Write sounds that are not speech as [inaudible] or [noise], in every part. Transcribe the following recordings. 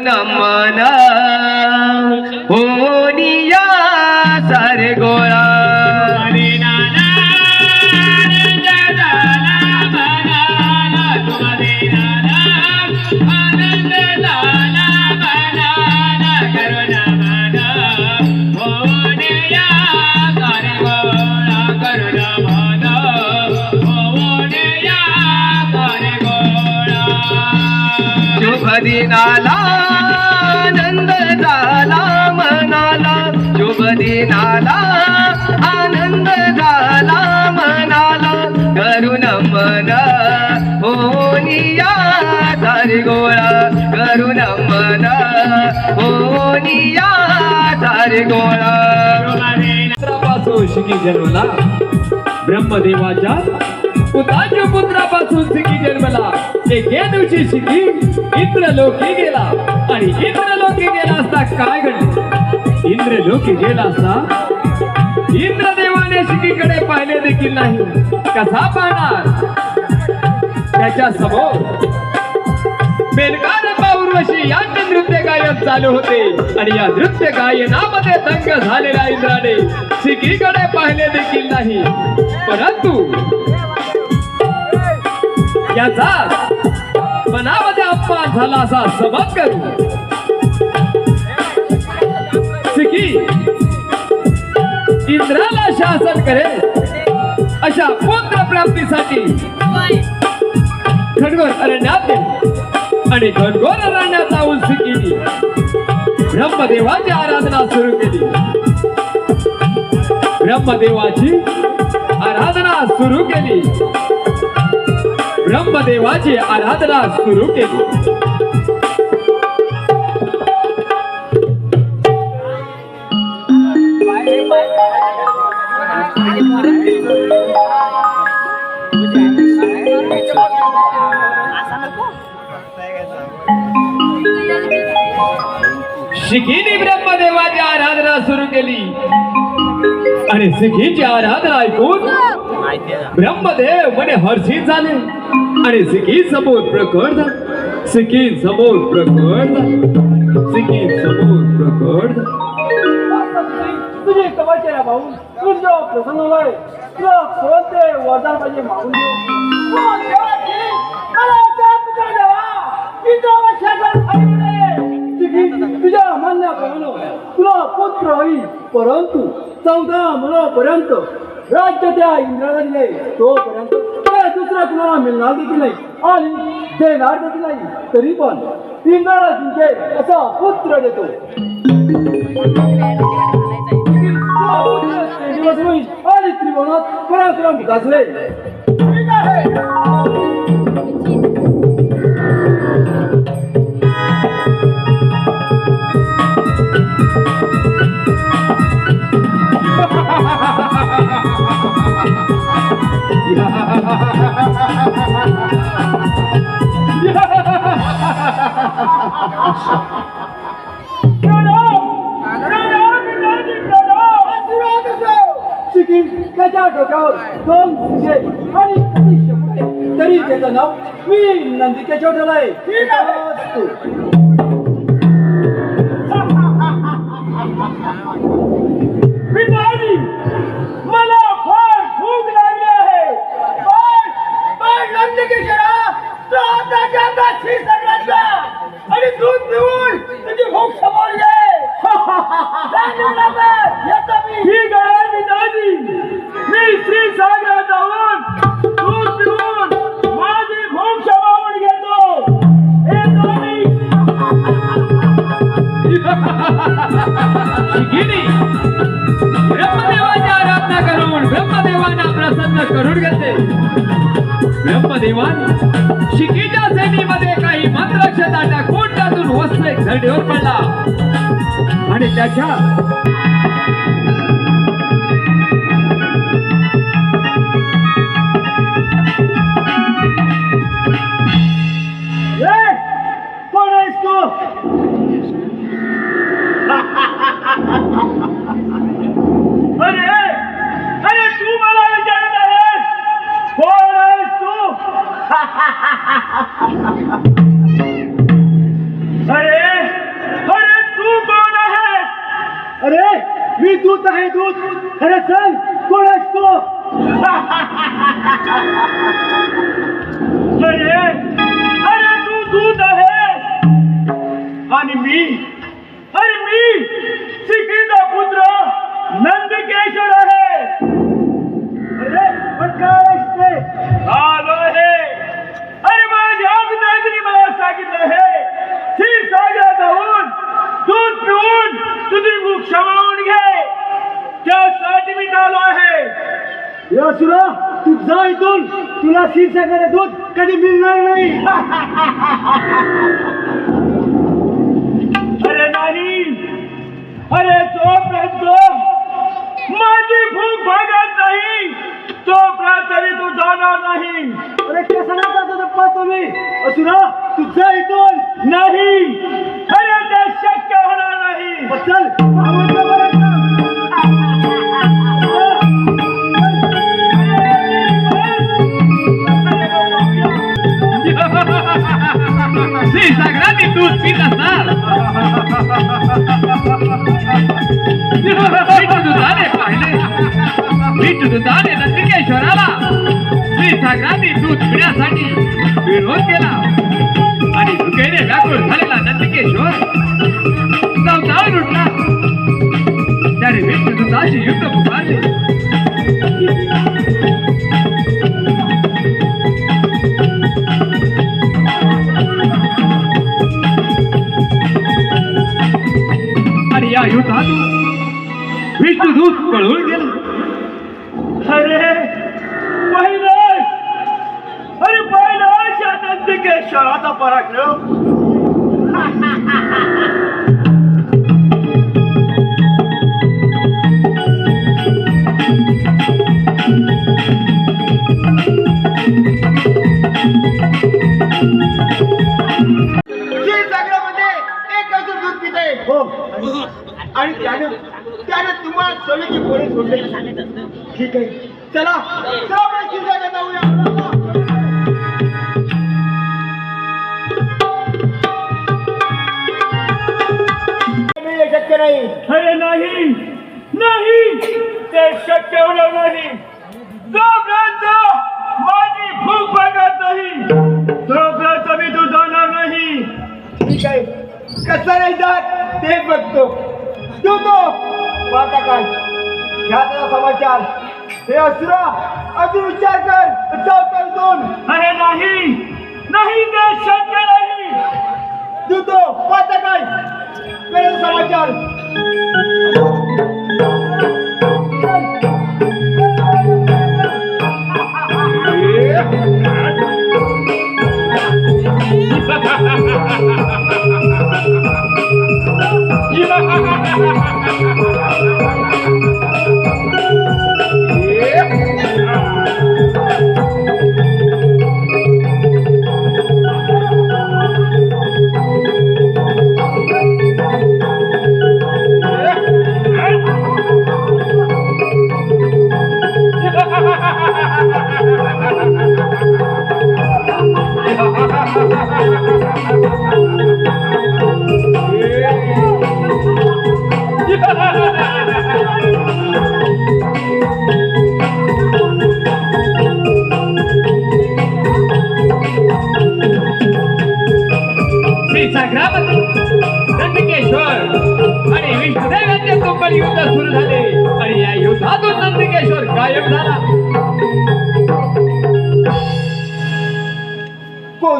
namana दिनाला आनंद झाला मनाला. शुभ दिनाला आनंद झाला मनाला. करुण मन होनिया सारे गोळा. करुण मन होनिया सारे गोळा. पुत्रापासून शिकी जन्मला ब्रह्मदेवाच्या पुताच्या पुत्रापासून शिकी जन्मला एके दिवशी शिकी इंद्रलोकी गेला. आणि इंद्रलोकी गेला असता काय घडले? इंद्रलोकी गेला असता इंद्रदेवाने शिकीकडे पाहिले देखील नाही. कसा पाहणार? त्याच्यासमोर बेलकार पाऊर्वशी यांचे नृत्य गायन चालू होते. आणि या नृत्य गायनामध्ये दंग झालेल्या इंद्राने सिकीकडे पाहिले देखील नाही. परंतु याचा मनामध्ये अपमान झाला असा समज करू सिकी इंद्राला शासन करेल अशा पुत्र प्राप्तीसाठी. खडगोर अरण्यात आणि खडगोर अरण्यात जाऊन शिकिली ब्रह्मदेवाची आराधना सुरू केली. ब्रह्मदेवाची आराधना सुरू केली. ब्रह्मदेवाची आराधना सुरू केली. शिखीने ब्रह्मदेवाची आराधना सुरू केली. आणि शिखीची आराधना ऐकून ब्रह्मदेव म्हणे हर्षित झाले. आणि सिकी समोर प्रकट सिकी समोर प्रकट सिकी समोर प्रकट झाले तुझी तपश्चर्या पाहून प्रसन्न होय तुला कोणते वरदान पाहिजे मागून घे मला पुत्र देवा. तुझ्या तुला पुत्र होईल परंतु चौदा मनोपर्यंत राज्य त्या इंद्राला दिले तोपर्यंत दुसरा कुणाला मिळणार देखील नाही. आणि देणार देखील नाही. तरी पण इंद्राला जिंके असा पुत्र देतो. आणि त्रिभुवनात पराक्रम गाजले. Thank you. त्याच्या डोक्यावर दोन शिंगे आणि तरी त्याचं नाव मी नंदिकेच्या ठेवलं आहे मला फार भूक लागली आहे पण पण नंदिकेश्वरा तू आता जाता श्री सगळ्यांचा आणि दूध पिऊन तुझी भूक समोर ये येतो मी. ठीक आहे पिताजी मी श्री सागरात जाऊन दूध पिऊन माझी भूक समावून घेतो. मी. [laughs] [laughs] ब्रह्मदेवांना प्रसन्न करून घेते. ब्रह्मदेवान शिकीच्या सेनीमध्ये काही मंत्रक्षता टाकून त्यातून वस्त्र एक झरडीवर पडला. आणि त्याच्या अरे अरे तू कोण आहे अरे मी दूध आहे दूध अरे सांग कोण असतो [laughs] असुरा तू जा इथून. तुला क्षीरसागर दूध कधी मिळणार नाही. [laughs] अरे नाही. अरे तोपर्यंत माझी भूक भागत नाही तोपर्यंत मी तू जाणार नाही. अरे कसं जातो पाहतो मी. असुरा तू जा इथून. नाही. अरे ते शक्य होणार नाही. चल. क्षीरसागराने दूध पित असणार विष्णुदूताने पाहिले विष्णुदूताने नंदिकेश्वराला क्षीरसागराने दूध पिण्यासाठी अनंत केशवाचा पराक्रम आणि त्यानं त्यानं तुम्हाला सोनीची पोळी सोडली ठीक आहे. चला. चला हे असुरा अजून विचार कर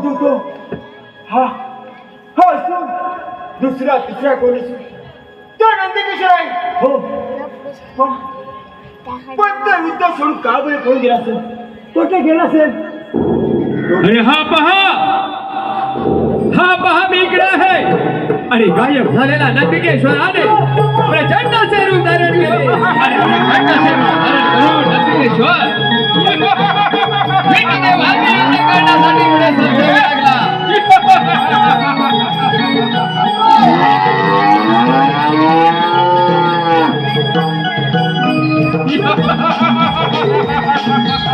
कोण तू तो हा. हा असून दुसरा तिसरा कोण? तो नंदकिशोर आहे. हो. पण तो सोडून का बरं कोण गेला असेल? कुठे गेला असेल? अरे हा पहा. हा पहा मी इकडे आहे. आणि गायब झालेला नंदिकेश्वराने प्रचंड असे रूप धारण केले आणि प्रचंड असे रूप धारण करून Nandikeshwar Ha ha ha ha!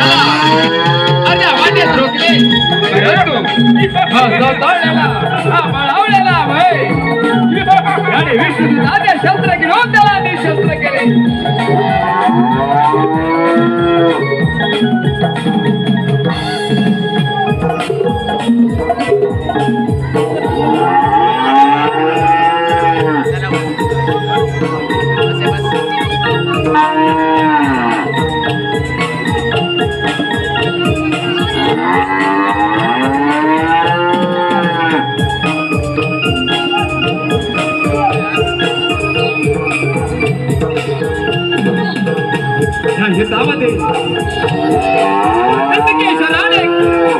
विष्णुदूताने वाटे अर्ध्या बळावलेला भय आणि शस्त्र घेऊन त्याला केले.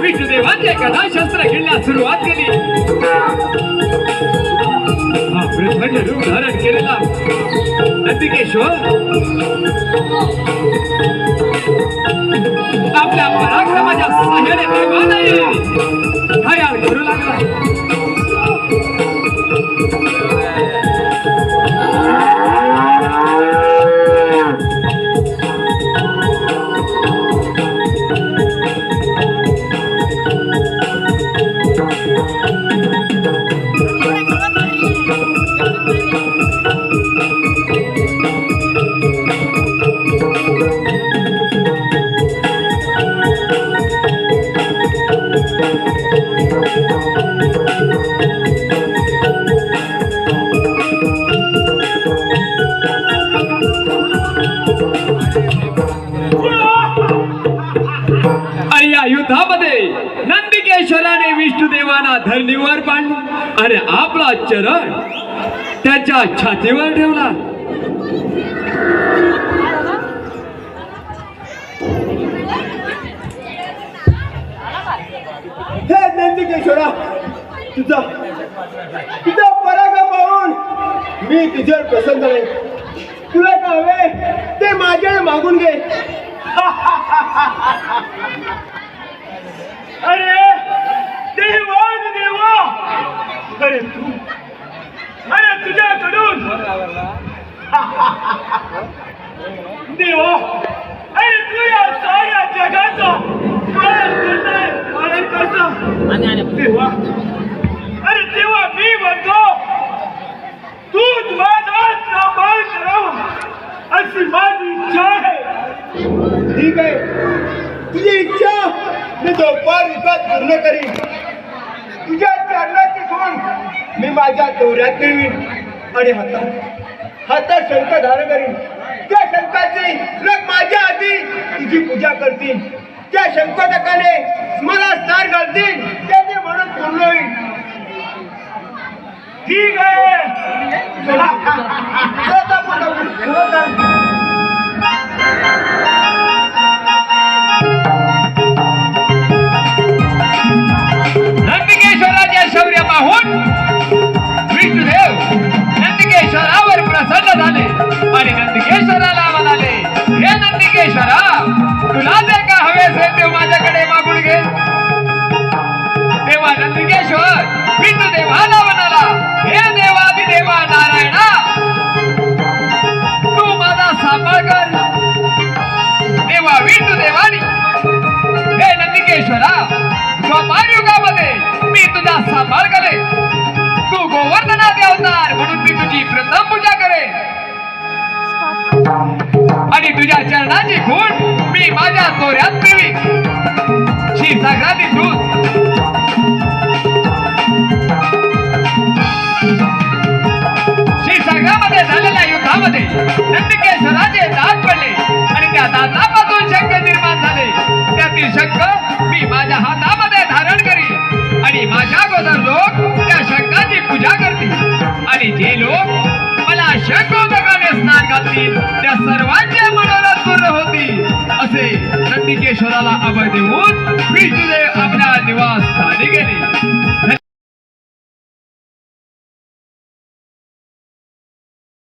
विष्णुदेवाचे कथा शस्त्र खेळण्यास सुरुवात केली. हा प्रचंड रूप धारण केलेला नंदिकेश्वर आपल्या पराक्रमाच्या सहाय्याने साह्याने हा या करू लागला. नंदिकेश्वराने नंदिकेश्वराने विष्णुदेवाला धरणीवर पाडले आणि आपला चरण त्याच्या छातीवर ठेवला. हे नंदिकेश्वरा तुझा तुझा पराक्रम पाहून मी तुझ्यावर प्रसन्न आहे. तुला काय हवे? ते माझ्याकडे मागून घे. [laughs] अरे देवा देवा अरे तू अरे तुझ्याकडून देवा अरे तू या साऱ्या जगाचं पालन करताय पालन करतो देवा अरे तेव्हा मी म्हणतो तूच माझा सांभाळ करावा अशी माझी इच्छा आहे ठीक आहे तुझी इच्छा मी दुपार युगात पूर्ण करीन. तुझ्या चरणाची खूण मी माझ्या दोऱ्यात मिळवीन आणि हातात हातात शंख धारण करीन. त्या शंकाची लोक माझ्या आधी तुझी पूजा करतील. त्या शंखटकाने मला स्नान घालतील. त्याचे म्हणून पूर्ण होईल ठीक आहे. तुझ्या चरणाची खूण मी माझ्या तोऱ्यात पिवी क्षीरसागरातील दूध